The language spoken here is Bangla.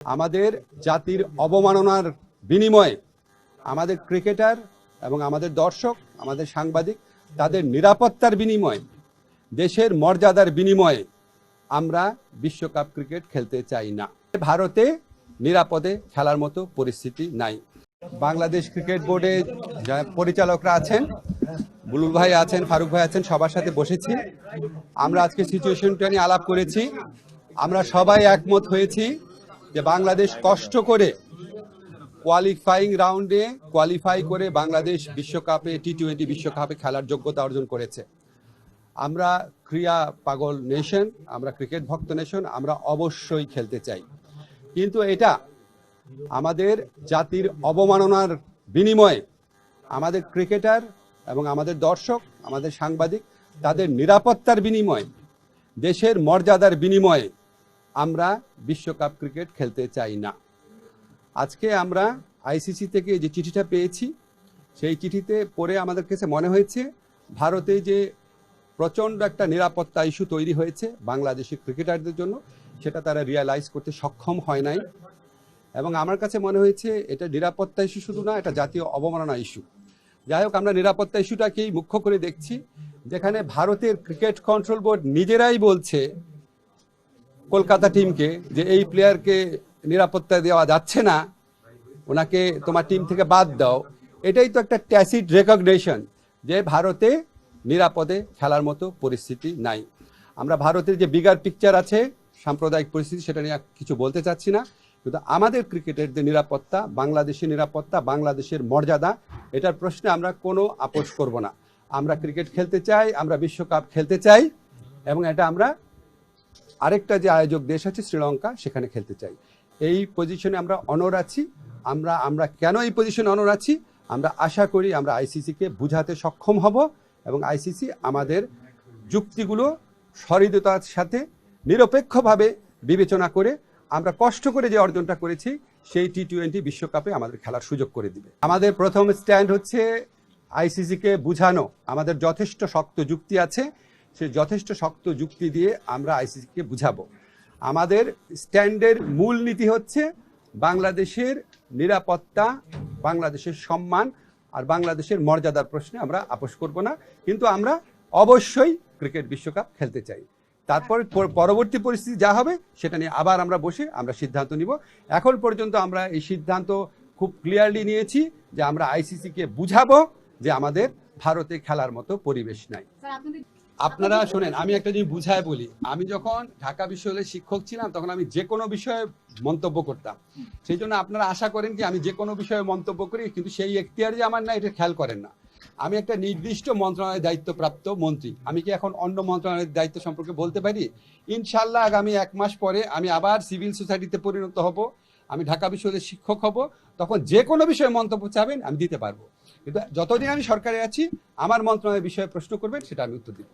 আমাদের জাতির অবমাননার বিনিময়ে আমাদের ক্রিকেটার এবং আমাদের দর্শক, আমাদের সাংবাদিক, তাদের নিরাপত্তার বিনিময়ে, দেশের মর্যাদার বিনিময়ে আমরা বিশ্বকাপ ক্রিকেট খেলতে চাই না। ভারতে নিরাপদে খেলার মতো পরিস্থিতি নাই। বাংলাদেশ ক্রিকেট বোর্ডে পরিচালকরা আছেন বুলুল ভাই আছেন, ফারুক ভাই আছেন, সবার সাথে বসেছি। আমরা আজকে সিচুয়েশনটা নিয়ে আলাপ করেছি। আমরা সবাই একমত হয়েছি যে বাংলাদেশ কষ্ট করে কোয়ালিফাইং রাউন্ডে কোয়ালিফাই করে বাংলাদেশ বিশ্বকাপে টি টোয়েন্টি বিশ্বকাপে খেলার যোগ্যতা অর্জন করেছে। আমরা ক্রিয়া পাগল নেশন আমরা ক্রিকেট ভক্ত নেশন আমরা অবশ্যই খেলতে চাই। কিন্তু এটা আমাদের জাতির অবমাননার বিনিময়ে আমাদের ক্রিকেটার এবং আমাদের দর্শক, আমাদের সাংবাদিক তাদের নিরাপত্তার বিনিময়ে, দেশের মর্যাদার বিনিময়ে আমরা বিশ্বকাপ ক্রিকেট খেলতে চাই না। আজকে আমরা আইসিসি থেকে যে চিঠিটা পেয়েছি, সেই চিঠিতে পড়ে আমাদের কাছে মনে হয়েছে, ভারতে যে প্রচণ্ড একটা নিরাপত্তা ইস্যু তৈরি হয়েছে বাংলাদেশি ক্রিকেটারদের জন্য, সেটা তারা রিয়ালাইজ করতে সক্ষম হয় নাই। এবং আমার কাছে মনে হয়েছে, এটা নিরাপত্তা ইস্যু শুধু না, এটা জাতীয় অবমাননা ইস্যু। যাই হোক, আমরা নিরাপত্তা ইস্যুটাকেই মুখ্য করে দেখছি, যেখানে ভারতের ক্রিকেট কন্ট্রোল বোর্ড নিজেরাই বলছে কলকাতা টিমকে যে এই প্লেয়ারকে নিরাপত্তা দেওয়া যাচ্ছে না, ওনাকে তোমার টিম থেকে বাদ দাও। এটাই তো একটা ট্যাসিড রেকগনেশন যে ভারতে নিরাপদে খেলার মতো পরিস্থিতি নাই। আমরা ভারতের যে বিগার পিকচার আছে, সাম্প্রদায়িক পরিস্থিতি, সেটা নিয়ে কিছু বলতে চাচ্ছি না। কিন্তু আমাদের ক্রিকেটের যে নিরাপত্তা, বাংলাদেশের নিরাপত্তা, বাংলাদেশের মর্যাদা, এটার প্রশ্নে আমরা কোনো আপোষ করব না। আমরা ক্রিকেট খেলতে চাই, আমরা বিশ্বকাপ খেলতে চাই, এবং এটা আমরা আরেকটা যে আয়োজক দেশ আছে শ্রীলঙ্কা, সেখানে খেলতে চাই। এই পজিশনে আমরা অনর আছি। আমরা আমরা কেন এই পজিশনে অনর আছি? আমরা আশা করি আমরা আইসিসিকে বুঝাতে সক্ষম হব এবং আইসিসি আমাদের যুক্তিগুলো সহৃদতার সাথে নিরপেক্ষভাবে বিবেচনা করে আমরা কষ্ট করে যে অর্জনটা করেছি, সেই টি টোয়েন্টি বিশ্বকাপে আমাদের খেলার সুযোগ করে দিবে। আমাদের প্রথম স্ট্যান্ড হচ্ছে আইসিসিকে বুঝানো। আমাদের যথেষ্ট শক্ত যুক্তি আছে। সেই যথেষ্ট শক্ত যুক্তি দিয়ে আমরা আইসিসিকে বুঝাবো। আমাদের স্ট্যান্ডের মূল নীতি হচ্ছে বাংলাদেশের নিরাপত্তা, বাংলাদেশের সম্মান আর বাংলাদেশের মর্যাদার প্রশ্নে আমরা আপোষ করব না। কিন্তু আমরা অবশ্যই ক্রিকেট বিশ্বকাপ খেলতে চাই। তারপর পরবর্তী পরিস্থিতি যা হবে সেটা নিয়ে আবার আমরা বসে আমরা সিদ্ধান্ত নিব। এখন পর্যন্ত আমরা এই সিদ্ধান্ত খুব ক্লিয়ারলি নিয়েছি যে আমরা আইসিসিকে বুঝাবো যে আমাদের ভারতে খেলার মতো পরিবেশ নাই। আপনারা শোনেন আমি একটা জিনিস বুঝায় বলি। আমি যখন ঢাকা বিশ্ববিদ্যালয়ের শিক্ষক ছিলাম তখন আমি যে কোনো বিষয়ে মন্তব্য করতাম। সেই জন্য আপনারা আশা করেন কি আমি যে কোনো বিষয়ে মন্তব্য করি কিন্তু সেই এখতিয়ার যে আমার না এটা খেয়াল করেন না। আমি একটা নির্দিষ্ট মন্ত্রণালয়ের দায়িত্বপ্রাপ্ত মন্ত্রী। আমি কি এখন অন্য মন্ত্রণালয়ের দায়িত্ব সম্পর্কে বলতে পারি? ইনশাল্লাহ আগামী এক মাস পরে আমি আবার সিভিল সোসাইটিতে পরিণত হব। আমি ঢাকা বিশ্ববিদ্যালয়ের শিক্ষক হব, তখন যে কোনো বিষয়ে মন্তব্য চাবেন, আমি দিতে পারব। কিন্তু যতদিন আমি সরকারে আছি, আমার মন্ত্রণালয়ের বিষয়ে প্রশ্ন করবেন, সেটা আমি উত্তর দিব।